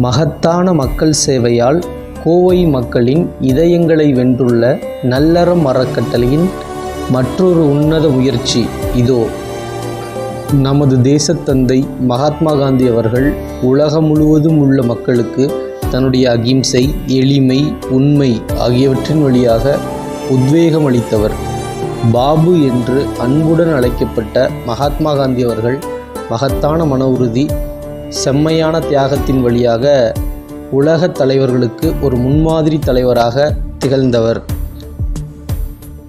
மகத்தான மக்கள் சேவையால் கோவை மக்களின் இதயங்களை வென்றுள்ள நல்லறம் அறக்கட்டளையின் மற்றொரு உன்னத முயற்சி இதோ. நமது தேசத்தந்தை மகாத்மா காந்தி அவர்கள் உலகம் முழுவதும் உள்ள மக்களுக்கு தன்னுடைய அகிம்சை எளிமை உண்மை ஆகியவற்றின் வழியாக உத்வேகம் அளித்தவர். பாபு என்று அன்புடன் அழைக்கப்பட்ட மகாத்மா காந்தி அவர்கள் மகத்தான மன உறுதி செம்மையான தியாகத்தின் வழியாக உலகத் தலைவர்களுக்கு ஒரு முன்மாதிரி தலைவராக திகழ்ந்தவர்.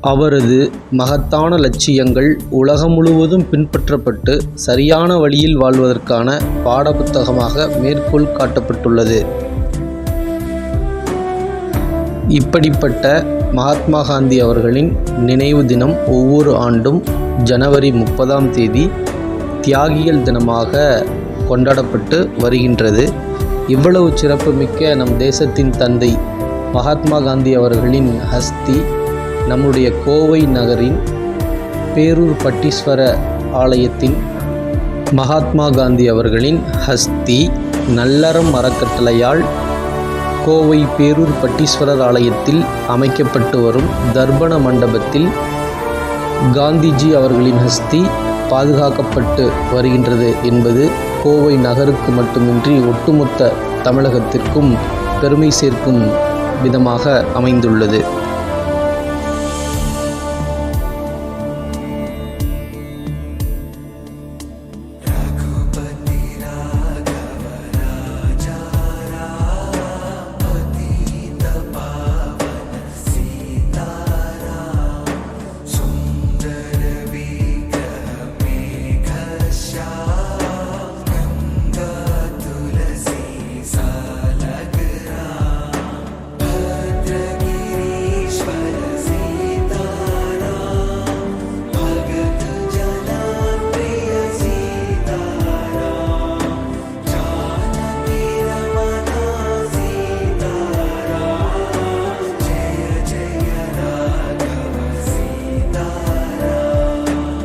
அவரது மகத்தான லட்சியங்கள் உலகம் முழுவதும் பின்பற்றப்பட்டு சரியான வழியில் வாழ்வதற்கான பாடப்புத்தகமாக மேற்கோள் காட்டப்பட்டுள்ளது. இப்படிப்பட்ட மகாத்மா காந்தி அவர்களின் நினைவு தினம் ஒவ்வொரு ஆண்டும் ஜனவரி முப்பதாம் தேதி தியாகிகள் தினமாக கொண்டாடப்பட்டு வருகின்றது. இவ்வளவு சிறப்புமிக்க நம் தேசத்தின் தந்தை மகாத்மா காந்தி அவர்களின் ஹஸ்தி நம்முடைய கோவை நகரின் பேரூர் பட்டீஸ்வர ஆலயத்தின் மகாத்மா காந்தி அவர்களின் ஹஸ்தி நல்லறம் அறக்கட்டளையால் கோவை பேரூர் பட்டீஸ்வரர் ஆலயத்தில் அமைக்கப்பட்டு வரும் தர்ப்பண மண்டபத்தில் காந்திஜி அவர்களின் ஹஸ்தி பாதுகாக்கப்பட்டு வருகின்றது என்பது கோவை நகருக்கு மட்டுமின்றி ஒட்டுமொத்த தமிழகத்திற்கும் பெருமை சேர்க்கும் விதமாக அமைந்துள்ளது.